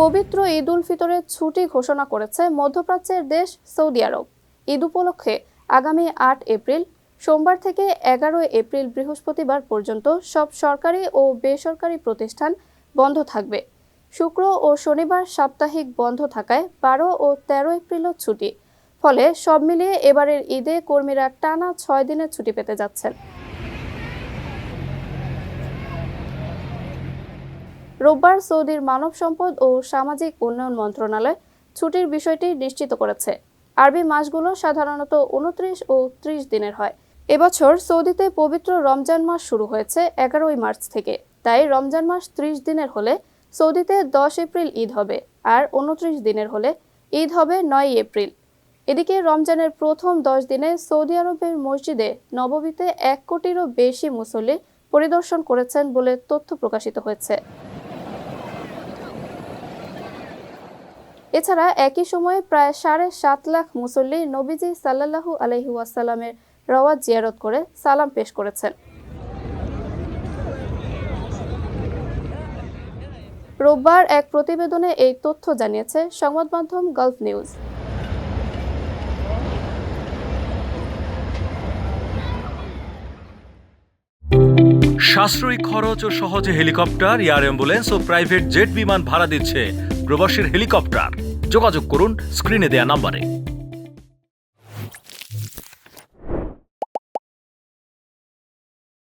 পবিত্র ঈদ উল ফিতরের ছুটি ঘোষণা করেছে মধ্যপ্রাচ্যের দেশ সৌদি আরব। ঈদ উপলক্ষে আগামী আট এপ্রিল, সোমবার থেকে এগারোই এপ্রিল বৃহস্পতিবার পর্যন্ত সব সরকারি ও বেসরকারি প্রতিষ্ঠান বন্ধ থাকবে। শুক্র ও শনিবার সাপ্তাহিক বন্ধ থাকায় বারো ও তেরো এপ্রিলও ছুটি। ফলে সব মিলিয়ে এবারের ঈদে কর্মীরা টানা ছয় দিনের ছুটি পেতে যাচ্ছেন। রোববার সৌদির মানব সম্পদ ও সামাজিক উন্নয়ন মন্ত্রণালয় ছুটির বিষয়টি নিশ্চিত করেছে। আরবি মাসগুলো সাধারণত উনত্রিশ ও ত্রিশ দিনের হয়। এবছর সৌদিতে পবিত্র রমজান মাস শুরু হয়েছে এগারোই মার্চ থেকে। তাই রমজান মাস ত্রিশ দিনের হলে সৌদিতে দশ এপ্রিল ঈদ হবে আর উনত্রিশ দিনের হলে ঈদ হবে নয় এপ্রিল। এদিকে রমজানের প্রথম দশ দিনে সৌদি আরবের মসজিদে নববীতে এক কোটিরও বেশি মুসল্লি পরিদর্শন করেছেন বলে তথ্য প্রকাশিত হয়েছে। এছাড়া একই সময়ে প্রায় সাড়ে সাত লাখ মুসল্লি নবীজি সাল্লাল্লাহু আলহি ওয়াসাল্লামের রওয়াজ জিয়ারত করে সালাম পেশ করেছেন। রোববার এক প্রতিবেদনে এই তথ্য জানিয়েছে সংবাদ মাধ্যম গালফ নিউজ। সাশ্রয়ী খরচ ও সহজে হেলিকপ্টার, এয়ার অ্যাম্বুলেন্স ও প্রাইভেট জেট বিমান ভাড়া দিচ্ছে প্রবাসীর হেলিকপ্টার। যোগাযোগ করুন স্ক্রিনে দেয়া নাম্বারে।